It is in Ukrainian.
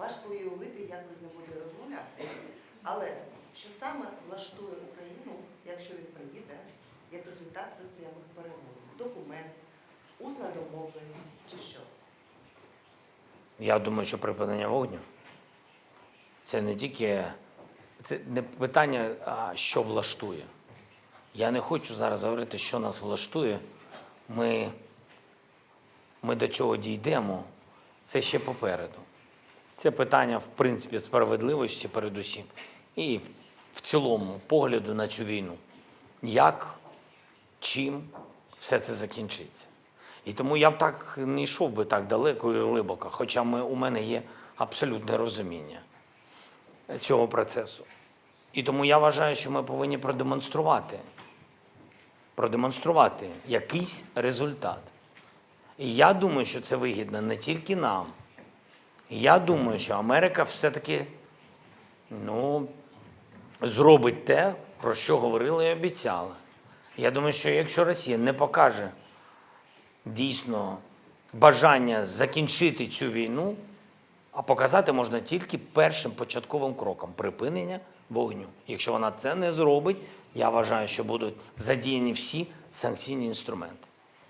Важко уявити, як ви з ним будете розмовляти. Але що саме влаштує Україну, якщо він приїде, як результат цих прямих перемовин? Документ, усна домовленість чи що? Я думаю, що припинення вогню це не тільки це не питання, а що влаштує. Я не хочу зараз говорити, що нас влаштує. Ми, ми до цього дійдемо. Це ще попереду. Це питання, в принципі, справедливості передусім. І в- цілому погляду на цю війну. Як, чим все це закінчиться. І тому я б так не йшов би так далеко і глибоко, хоча ми, у мене є абсолютне розуміння цього процесу. І тому я вважаю, що ми повинні продемонструвати, продемонструвати якийсь результат. І я думаю, що це вигідно не тільки нам. Я думаю, що Америка все-таки ну, зробить те, про що говорила і обіцяла. Я думаю, що якщо Росія не покаже дійсно бажання закінчити цю війну, а показати можна тільки першим початковим кроком припинення вогню. Якщо вона це не зробить, я вважаю, що будуть задіяні всі санкційні інструменти.